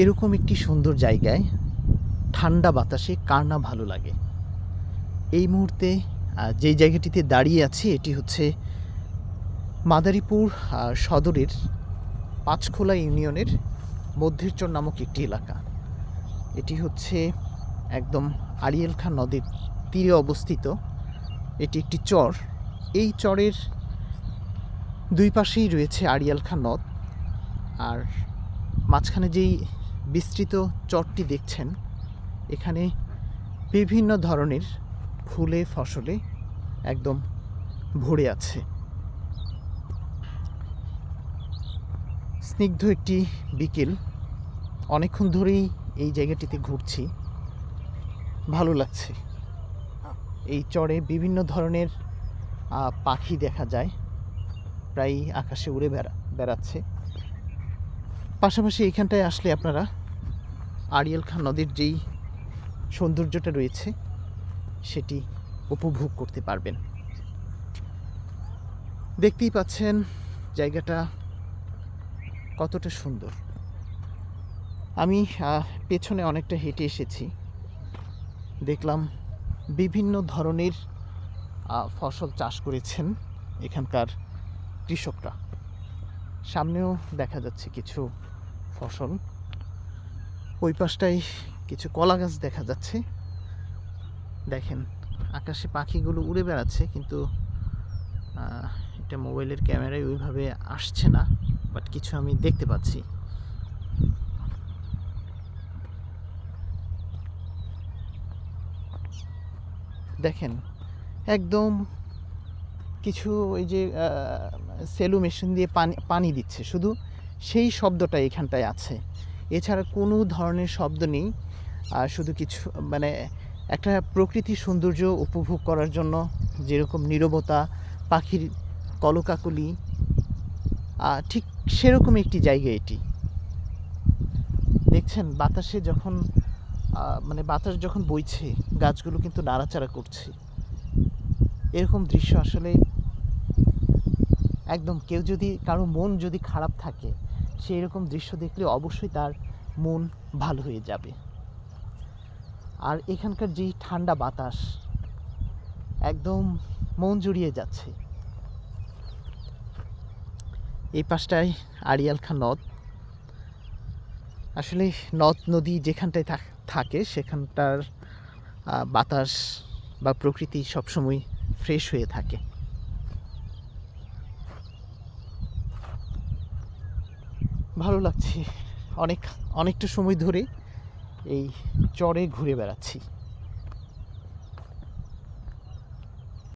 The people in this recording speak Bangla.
এরকম একটি সুন্দর জায়গায় ঠান্ডা বাতাসে কার না ভালো লাগে। এই মুহূর্তে যেই জায়গাটিতে দাঁড়িয়ে আছি, এটি হচ্ছে মাদারীপুর সদরের পাঁচখোলা ইউনিয়নের মধ্যেরচর নামক একটি এলাকা। এটি হচ্ছে একদম আড়িয়াল খাঁ নদীর তীরে অবস্থিত। এটি একটি চর। এই চরের দুই পাশেই রয়েছে আড়িয়াল খাঁ নদ। আর মাঝখানে যেই বিস্তৃত চরটি দেখছেন। এখানে বিভিন্ন ধরনের ফুলে, ফসলে একদম ভরে আছে। স্নিগ্ধ একটি বিকেল। অনেকক্ষণ ধরেই এই জায়গাটিতে ঘুরছি। ভালো লাগছে। এই চরে বিভিন্ন ধরনের পাখি দেখা যায়। প্রায় আকাশে উড়ে বেড়া, বেড়াচ্ছে। পাশাপাশি এখানটায় আসলে আপনারা আড়িয়াল খাঁ নদীর যেই সৌন্দর্যটা রয়েছে, সেটি উপভোগ করতে পারবেন। দেখতেই পাচ্ছেন জায়গাটা কতটা সুন্দর। আমি পেছনে অনেকটা হেঁটে এসেছি। দেখলাম বিভিন্ন ধরনের ফসল চাষ করেছেন এখানকার কৃষকরা। সামনেও দেখা যাচ্ছে কিছু ফসল। ওই পাশটায় কিছু কলা গাছ দেখা যাচ্ছে। দেখেন, আকাশে পাখিগুলো উড়ে বেড়াচ্ছে, কিন্তু এটা মোবাইলের ক্যামেরায় ওইভাবে আসছে না, বাট কিছু আমি দেখতে পাচ্ছি। দেখেন, একদম কিছু ওই যে সেলু মেশিন দিয়ে পানি পানি দিচ্ছে। শুধু সেই শব্দটা এখানটায় আছে। এছাড়া কোনো ধরনের শব্দ নেই। শুধু কিছু মানে একটা প্রকৃতির সৌন্দর্য উপভোগ করার জন্য যেরকম নীরবতা, পাখির কলকাকলি ঠিক সেরকম একটি জায়গা এটি। দেখছেন, বাতাসে যখন মানে বাতাস যখন বইছে, গাছগুলো কিন্তু নাড়াচাড়া করছে। এরকম দৃশ্য আসলে একদম কেউ যদি, কারও মন যদি খারাপ থাকে সে এরকম দৃশ্য দেখলে অবশ্যই তার মন ভালো হয়ে যাবে। আর এখানকার যেই ঠান্ডা বাতাস, একদম মন জুড়িয়ে যাচ্ছে। এই পাশটায় আড়িয়াল খাঁ নদ। আসলে নদ নদী যেখানটায় থাকে সেখানটার বাতাস বা প্রকৃতি সবসময় ফ্রেশ হয়ে থাকে। ভালো লাগছে। অনেক অনেকটা সময় ধরে এই চরে ঘুরে বেড়াচ্ছি।